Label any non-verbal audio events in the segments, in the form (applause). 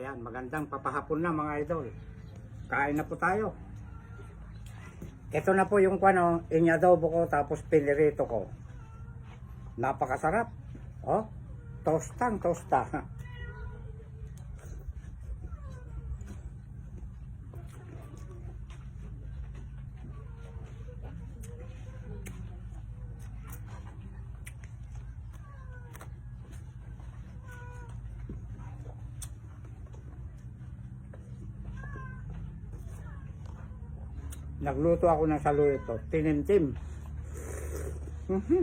Ayan, magandang papahapon na mga idol. Kain na po tayo. Ito na po yung kwano, inyadobo ko tapos pinirito ko. Napakasarap. Oh, tostang tosta. (laughs) Nagluto ako ng saluito. Tinimtim. Mhm.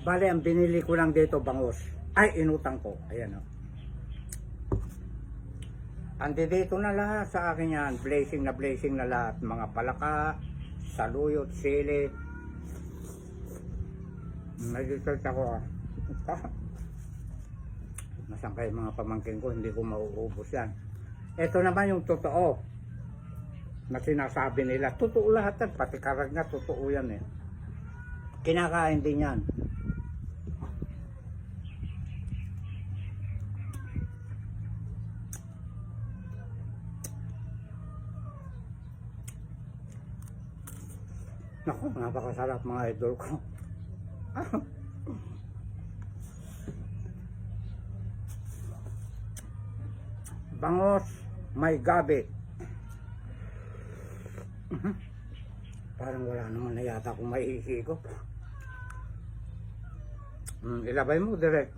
Bale, ang binili ko lang dito, bangos. Ay, inutang ko. Ayan o. Andi dito na lahat sa akin yan. Blazing na blazing na lahat. Mga palaka, saluyot, sili. Nag-research ako ah. (laughs) Nasaan mga pamangkin ko, hindi ko mauubos yan. Ito naman yung totoo na sinasabi nila. Totoo lahat yan, pati karag nga, totoo yan eh. Kinakain din yan. Naku, napakasarap mga idol ko. (laughs) Bangos, may gabi. Mhm. Parang wala naman na yata kung may ko. Mm, ilabay mo direct.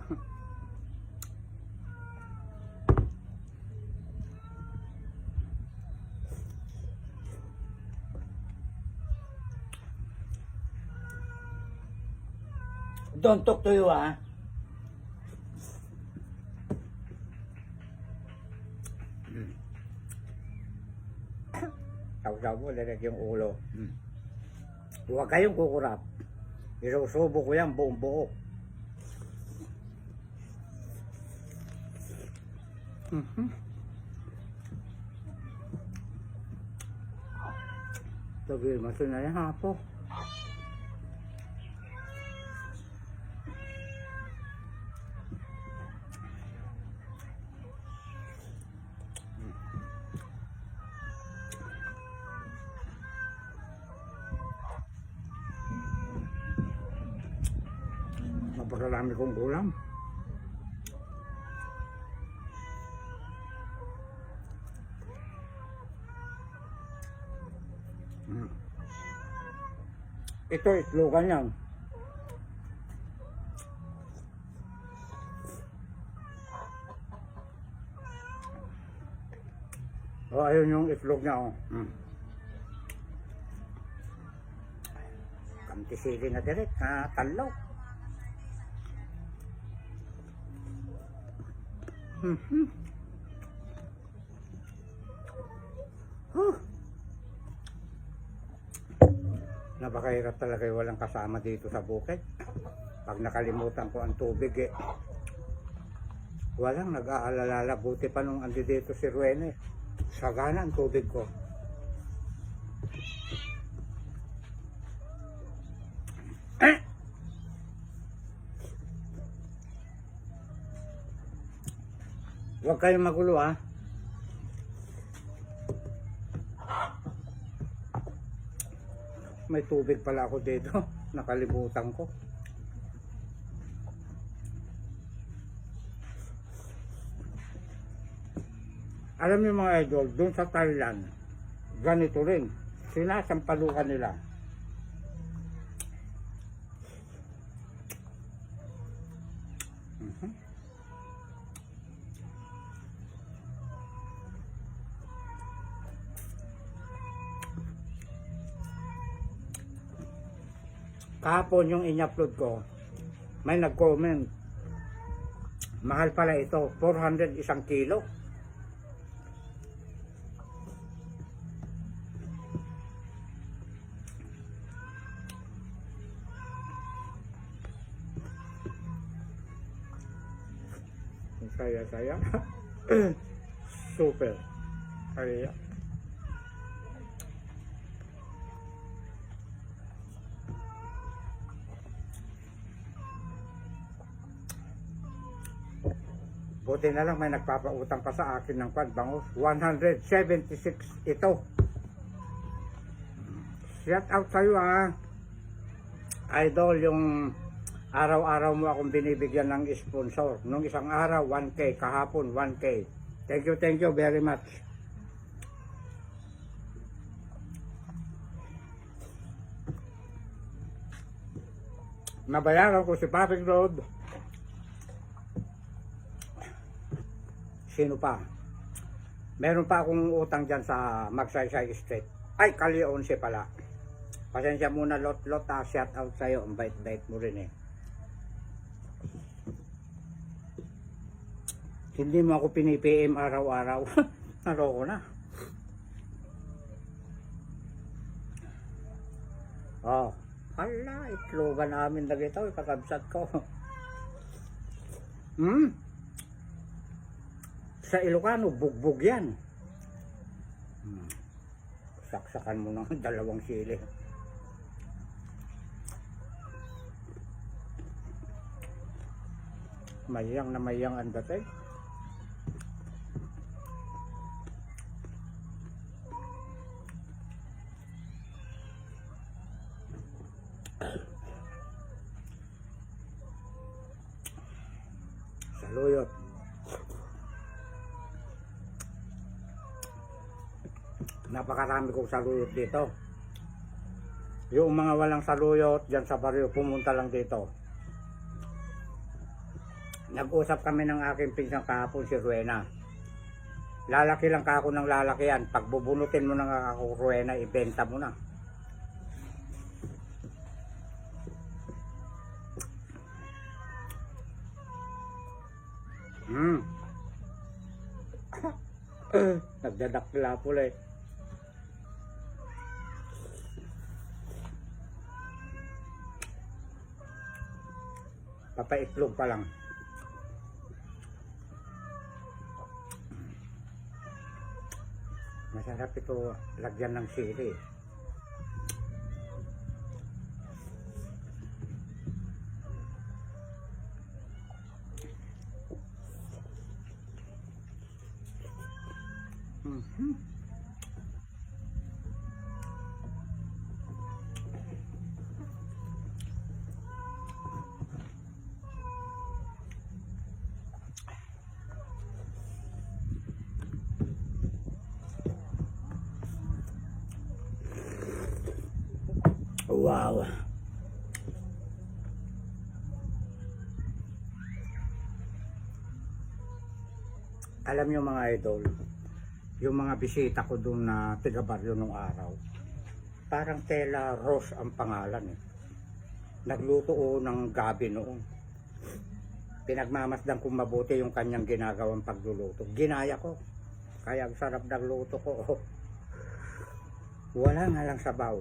Don't talk to you ah. Saw-saw mo, direct yung ulo. Hmm. Huwag kayong kukurap. Irusubo ko yan buong buo. Mhm. Sabi, maso na yan hapo. Napakarami kong ulam. Mm. Ito, itlogan yan. Oh, ayun yung itlog niya, oh. Mm. Kamtisili na direct, ha? Talaw. Mhm. Huh. Napakahirap talaga yung walang kasama dito sa bukid. Pag nakalimutan ko ang tubig eh. Walang nag-aalala. Buti pa nung andi dito si Ruene. Sagana ang tubig ko. Huwag kayong magulo ha. May tubig pala ako dito. (laughs) Nakalimutan ko. Alam niyo mga idol, doon sa Thailand, ganito rin. Sinasampalukan nila. Kahapon yung in-upload ko, may nag-comment. Mahal pala ito, 400 isang kilo. (clears throat) Saya saya. Super. Kaya. Buti na lang may nagpapautang pa sa akin ng kwan, bangus. 176 ito. Shout out sa'yo ha. Idol, yung araw-araw mo akong binibigyan ng sponsor. Nung isang araw, 1K. Kahapon, 1K. Thank you, thank you very much. Nabayaran ko si Patrick Road. Sino pa? Meron pa akong utang dyan sa Magsaysay Street. Ay, Kali 11 pala. Pasensya muna, lot-lot ha. Shout out sa'yo. Ang bait-bait mo rin eh. Hindi mo ako pinipm araw-araw. (laughs) Naroko na. Oh. Hala, itlogan namin na ito. Kakabsat ko. (laughs) Hmm? Sa Ilocano, bugbog yan. Hmm. Saksakan mo ng (laughs) dalawang sili. Mayang na mayang ang datay. Saluyot. Napakarami kong saluyot dito. Yung mga walang saluyot dyan sa baryo, pumunta lang dito. Nag-usap kami ng aking pinsang kahapon si Ruena. Lalaki lang ka ako ng lalaki yan. Pag bubunutin mo ng ako Ruena, ibenta mo na. Hmm. (coughs) Nagdadakla pula eh. Papaitlog pa lang. Masarap ito lagyan ng sili. Wow. Alam niyo mga idol, yung mga bisita ko doon na tiga baryo nung araw, parang Tela Rose ang pangalan eh. Nagluto ko ng gabi noon. Pinagmamasdan kong mabuti yung kanyang ginagawang pagluluto. Ginaya ko. Kaya ang sarap ng luto ko. (laughs) Wala nga lang sabaw.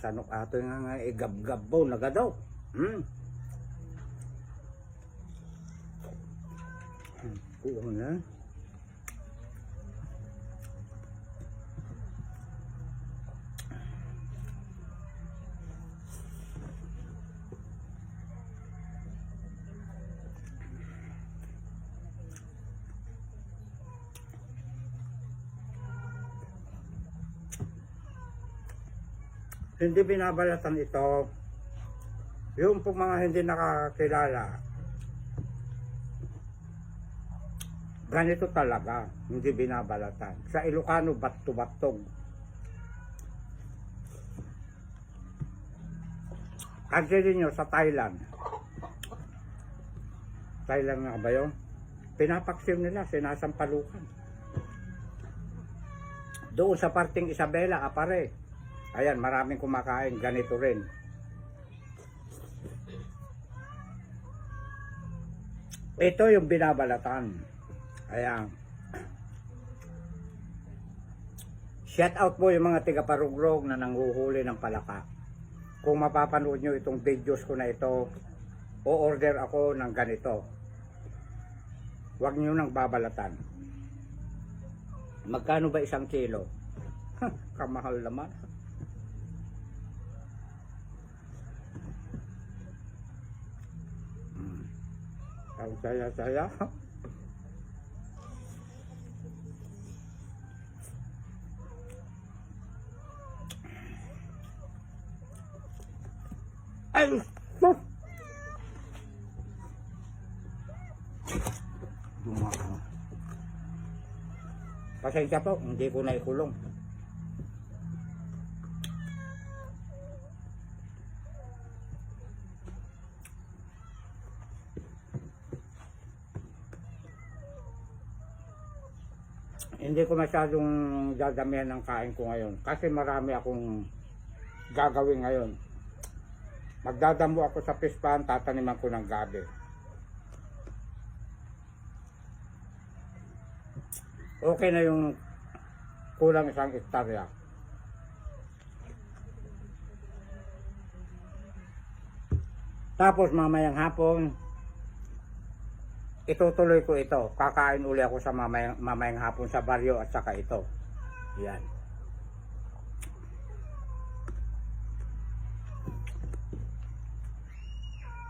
Apo, kasanok ato nga nga igab-gabbo na gadaw. Hmm. Hmm, Oo na. Hindi binabalatan ito. Yung po mga hindi nakakilala, ganito talaga, hindi binabalatan. Sa Ilocano, bato-batog. Actually nyo, sa Thailand, Thailand nga ba yun? Pinapaksim nila, sinasampalukan. Doon sa parting Isabela, apare. Ayan, maraming kumakain, ganito rin. Ito yung binabalatan. Ayan. Shout out po yung mga tiga parugrog na nanguhuli ng palaka. Kung mapapanood nyo itong videos ko na ito, o-order ako ng ganito. Huwag nyo nang babalatan. Magkano ba isang kilo? (laughs) Kamahal naman. Ang saya-saya. Ay! sus! Dumaka. Pasensya po, hindi ko na ikulong. Hindi ko masyadong dadamihan ng kain ko ngayon kasi marami akong gagawin ngayon. Magdadamo ako sa pispan, tataniman ko ng gabi. Okay na yung kulang isang hektarya. Tapos mamayang hapon, itutuloy ko ito. Kakain uli ako sa mamayang, mamayang hapon sa baryo at saka ito. Yan.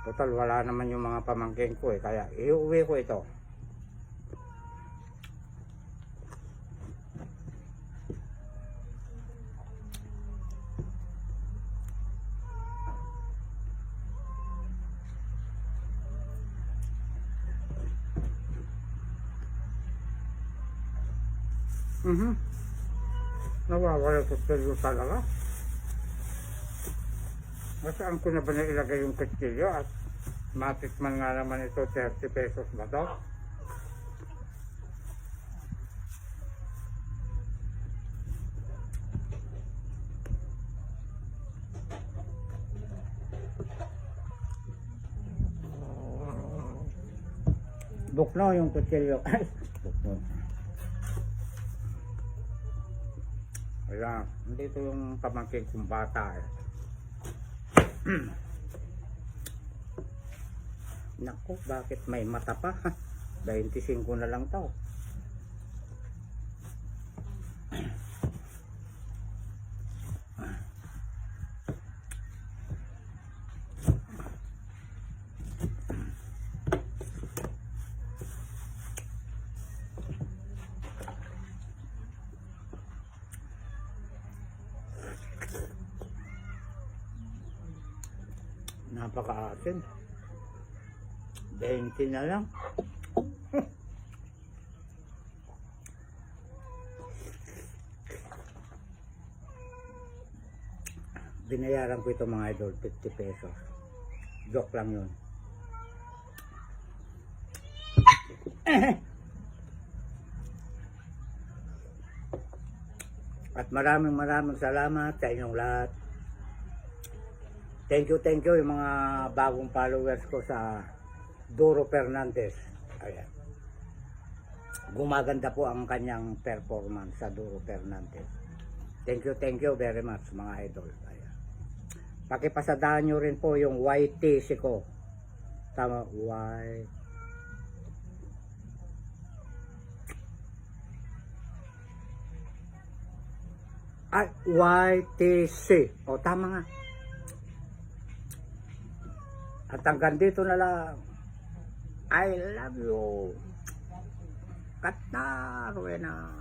Total, wala naman yung mga pamangkin ko eh. Kaya iuwi ko ito. Mhm. Nawawala ko talaga. Masaan ko na ba na ilagay yung kutsilyo at matikman nga naman ito 30 pesos ba to? Bukno yung kutsilyo. (laughs) Ayan, dito yung pamangkin kong bata eh. (clears throat) Naku, bakit may mata pa? (laughs) 25 na lang to. Napaka-asin. 20 na lang. (laughs) Binayaran ko ito mga idol, 50 pesos. Joke lang yun. At maraming maraming salamat sa inyong lahat. Thank you, thank you yung mga bagong followers ko sa Duro Fernandez. Ayan. Gumaganda po ang kanyang performance sa Duro Fernandez. Thank you, thank you very much mga idol. Ayan. Pakipasadahan nyo rin po yung YTC ko. Tama, Y... Ay, YTC. O, tama nga. At hanggang dito na lang. I love you. Katna, Rowena.